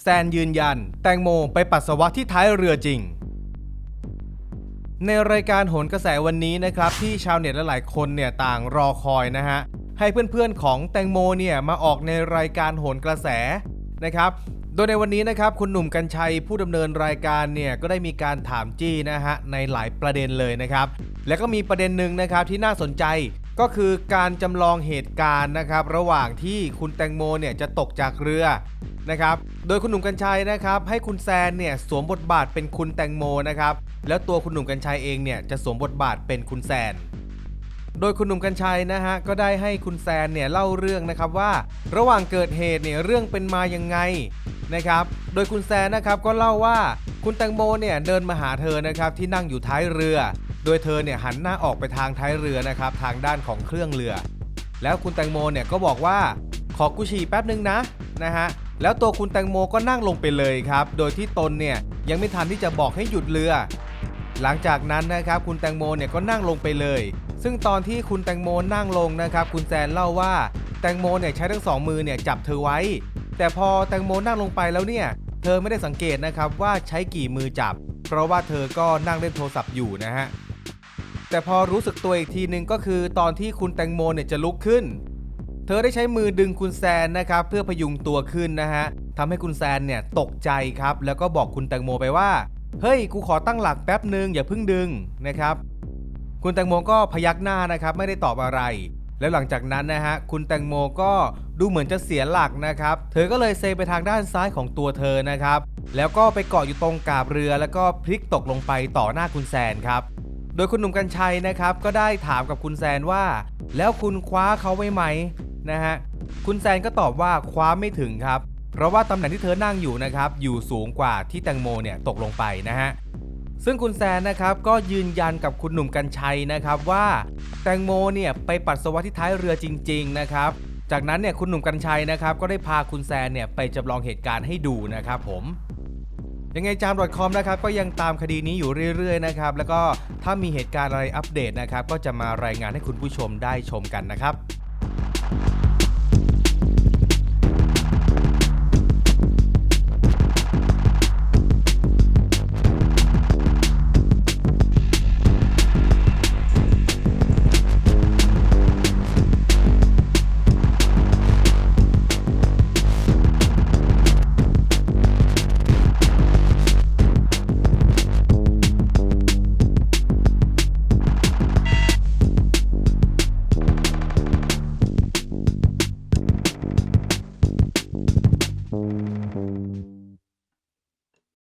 แซนยืนยัน แตงโมไปปัสสาวะที่ท้ายเรือจริง ในรายการโหนกระแสวันนี้นะครับ ที่ชาวเน็ตและหลายคนเนี่ยต่างรอคอยนะฮะ ให้เพื่อนๆของแตงโมเนี่ยมาออกในรายการโหนกระแสนะครับโดยในวันนี้นะครับคุณหนุ่มกัญชัยผู้ดำเนินรายการเนี่ยก็ได้มีการถามจี้นะฮะในหลายประเด็นเลยนะครับ แล้วก็มีประเด็นหนึ่งนะครับที่น่าสนใจ ก็คือการจำลองเหตุการณ์นะครับ ระหว่างที่คุณแตงโมเนี่ยจะตกจากเรือนะครับ โดยคุณหนุ่มกัญชัยนะครับ ให้คุณแซนเนี่ยสวมบทบาทเป็นคุณแตงโมนะครับ แล้วตัวคุณหนุ่มกัญชัยเองเนี่ยจะสวมบทบาทเป็นคุณแซน โดยคุณหนุ่มกัญชัยนะฮะก็ได้ให้คุณแซนเนี่ยเล่าเรื่องนะครับว่า ระหว่างเกิดเหตุเนี่ยเรื่องเป็นมายังไงนะครับ โดยคุณแซนนะครับก็เล่าว่าคุณแตงโมเนี่ยเดินมาหาเธอนะครับที่นั่งอยู่ท้ายเรือ โดยเธอเนี่ยหันหน้าออกไปทางท้ายเรือนะครับทางด้านของเครื่องเรือ แล้วคุณแตงโมเนี่ยก็บอกว่าขอกุชีแป๊บนึงนะนะฮะแล้วตัวคุณแตงโมก็นั่งลงไปเลยครับ โดยที่ตนเนี่ยยังไม่ทันที่จะบอกให้หยุดเรือ หลังจากนั้นนะครับคุณแตงโมเนี่ยก็นั่งลงไปเลย ซึ่งตอนที่คุณแตงโมนั่งลงนะครับคุณแซนเล่าว่าแตงโมเนี่ยใช้ทั้งสองมือเนี่ยจับเธอไว้ แต่พอแตงโมนั่งลงไปแล้วเนี่ยเธอไม่ได้สังเกตนะครับว่าใช้กี่มือจับ เพราะว่าเธอก็นั่งเล่นโทรศัพท์อยู่นะฮะ แต่พอรู้สึกตัวอีกทีหนึ่งก็คือตอนที่คุณแตงโมเนี่ยจะลุกขึ้น เธอได้ใช้มือดึงคุณแซนนะครับเพื่อพยุงตัวขึ้นนะฮะทำให้คุณแซนเนี่ยตกใจครับ แล้วก็บอกคุณแตงโมไปว่า เฮ้ย กูขอตั้งหลักแป๊บหนึ่งอย่าเพิ่งดึงนะครับ คุณแตงโมก็พยักหน้านะครับไม่ได้ตอบอะไร แล้วหลังจากนั้นนะฮะคุณแตงโมก็ดูเหมือนจะเสียหลักนะครับ เธอก็เลยเซไปทางด้านซ้ายของตัวเธอนะครับ แล้วก็ไปเกาะอยู่ตรงกาบเรือ แล้วก็พลิกตกลงไปต่อหน้าคุณแซนครับ โดยคุณหนุ่มกัญชัยนะครับ ก็ได้ถามกับคุณแซนว่า แล้วคุณคว้าเขาไว้ไหมนะฮะคุณแซนก็ตอบว่าคว้าไม่ถึงครับ เพราะว่าตำแหน่งที่เธอนั่งอยู่นะครับอยู่สูงกว่าที่แตงโมเนี่ยตกลงไปนะฮะซึ่งคุณแซนนะครับก็ยืนยันกับคุณหนุ่มกัญชัยนะครับว่าแตงโมเนี่ยไปปัสสาวะที่ท้ายเรือจริง ๆนะครับ จากนั้นเนี่ยคุณหนุ่มกัญชัยนะครับก็ได้พาคุณแซนเนี่ยไปจำลองเหตุการณ์ให้ดูนะครับผม ยังไงจาม .com นะครับก็ยังตามคดีนี้อยู่เรื่อยๆนะครับแล้วก็ถ้ามีเหตุการณ์อะไรอัปเดตนะครับก็จะมารายงานให้คุณผู้ชมได้ชมกันนะครับ